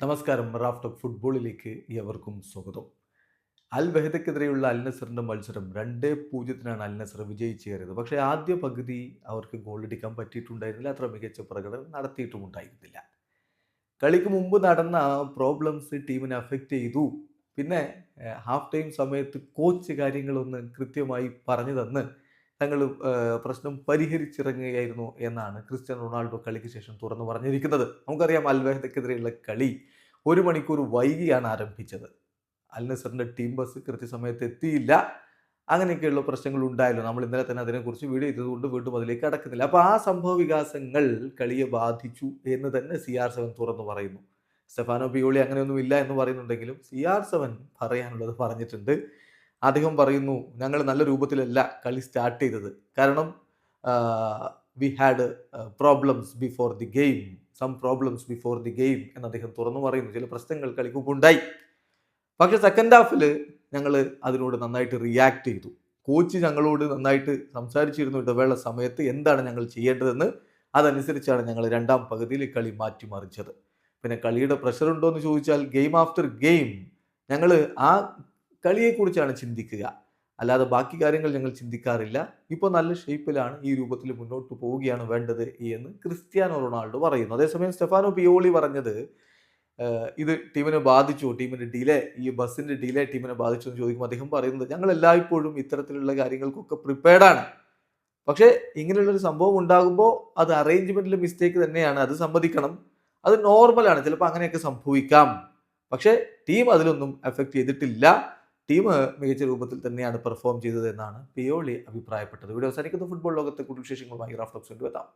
നമസ്കാരം. Raf talk ഫുട്ബോളിലേക്ക് ഏവർക്കും സ്വാഗതം. അൽ ബഹദക്കെതിരെയുള്ള അൽ നസറിന്റെ മത്സരം രണ്ട് പൂജ്യത്തിനാണ് അൽ നസർ വിജയിച്ചേറിയത് പക്ഷേ ആദ്യ പകുതി അവർക്ക് ഗോളടിക്കാൻ പറ്റിയിട്ടുണ്ടായിരുന്നില്ല. അത്ര മികച്ച പ്രകടനം നടത്തിയിട്ടുമുണ്ടായിരുന്നില്ല കളിക്ക് മുമ്പ് നടന്ന പ്രോബ്ലംസ് ടീമിനെ അഫക്റ്റ് ചെയ്തു. പിന്നെ ഹാഫ് ടൈം സമയത്ത് കോച്ച് കാര്യങ്ങളൊന്ന് കൃത്യമായി പറഞ്ഞു തന്ന് തങ്ങൾ പ്രശ്നം പരിഹരിച്ചിറങ്ങുകയായിരുന്നു എന്നാണ് ക്രിസ്ത്യാനോ റൊണാൾഡോ കളിക്ക് ശേഷം തുറന്നു പറഞ്ഞിരിക്കുന്നത്. നമുക്കറിയാം അൽവഹദക്കെതിരെയുള്ള കളി ഒരു മണിക്കൂർ വൈകിയാണ് ആരംഭിച്ചത്. അൽ നസറിന്റെ ടീം ബസ് കൃത്യസമയത്ത് എത്തിയില്ല. അങ്ങനെയൊക്കെയുള്ള പ്രശ്നങ്ങൾ ഉണ്ടായല്ലോ. നമ്മൾ ഇന്നലെ തന്നെ അതിനെക്കുറിച്ച് വീഡിയോ ചെയ്തതുകൊണ്ട് വീണ്ടും അതിലേക്ക് അടക്കുന്നില്ല അപ്പോൾ ആ സംഭവ വികാസങ്ങൾ കളിയെ ബാധിച്ചു എന്ന് തന്നെ സി ആർ സെവൻ തുറന്നു പറയുന്നു. സ്റ്റെഫാനോ പിയോളി അങ്ങനെയൊന്നും ഇല്ല എന്ന് പറയുന്നുണ്ടെങ്കിലും സി ആർ സെവൻ പറയാനുള്ളത് പറഞ്ഞിട്ടുണ്ട്. അദ്ദേഹം പറയുന്നു ഞങ്ങൾ നല്ല രൂപത്തിലല്ല കളി സ്റ്റാർട്ട് ചെയ്തത്. കാരണം we had problems before the game some problems before the game എന്ന് അദ്ദേഹം തുറന്നു പറയുന്നു. ചില പ്രശ്നങ്ങൾ കളിക്ക് ഉണ്ടായി. പക്ഷെ സെക്കൻഡ് ഹാഫിൽ ഞങ്ങൾ അതിനോട് നന്നായിട്ട് റിയാക്ട് ചെയ്തു. കോച്ച് ഞങ്ങളോട് നന്നായിട്ട് സംസാരിച്ചിരുന്നു ഇടവേള സമയത്ത് എന്താണ് ഞങ്ങൾ ചെയ്യേണ്ടതെന്ന്. അതനുസരിച്ചാണ് ഞങ്ങൾ രണ്ടാം പകുതിയിൽ കളി മാറ്റിമറിച്ചത്. പിന്നെ കളിയുടെ പ്രഷർ ഉണ്ടോ എന്ന് ചോദിച്ചാൽ ഗെയിം ആഫ്റ്റർ ഗെയിം ഞങ്ങൾ ആ കളിയെക്കുറിച്ചാണ് ചിന്തിക്കുക. അല്ലാതെ ബാക്കി കാര്യങ്ങൾ ഞങ്ങൾ ചിന്തിക്കാറില്ല. ഇപ്പോൾ നല്ല ഷേപ്പിലാണ് ഈ രൂപത്തിൽ മുന്നോട്ട് പോവുകയാണ് വേണ്ടത് എന്ന് ക്രിസ്ത്യാനോ റൊണാൾഡോ പറയുന്നു. അതേസമയം സ്റ്റെഫാനോ പിയോളി പറഞ്ഞത് ഇത് ടീമിനെ ബാധിച്ചു. ടീമിന്റെ ഡിലേ ഈ ബസ്സിന്റെ ഡിലേ ടീമിനെ ബാധിച്ചു എന്ന് ചോദിക്കുമ്പോൾ അദ്ദേഹം പറയുന്നത് ഞങ്ങൾ എല്ലായ്പ്പോഴും ഇത്തരത്തിലുള്ള കാര്യങ്ങൾക്കൊക്കെ പ്രിപ്പയർഡാണ് പക്ഷേ ഇങ്ങനെയുള്ളൊരു സംഭവം ഉണ്ടാകുമ്പോൾ അത് അറേഞ്ച്മെന്റിലെ മിസ്റ്റേക്ക് തന്നെയാണ്. അത് സമ്മതിക്കണം. അത് നോർമലാണ് ചിലപ്പോൾ അങ്ങനെയൊക്കെ സംഭവിക്കാം. പക്ഷേ ടീം അതിലൊന്നും എഫക്റ്റ് ചെയ്തിട്ടില്ല. ടീം മികച്ച രൂപത്തിൽ തന്നെയാണ് പെർഫോം ചെയ്തത് എന്നാണ് പിയോളി അഭിപ്രായപ്പെട്ടത്. ഇവിടെ അവസാനിക്കുന്ന. ഫുട്ബോൾ ലോകത്തെ കൂടുതൽ വിശേഷങ്ങളുമായി റാഫ്റ്റോക്സ് എത്താം.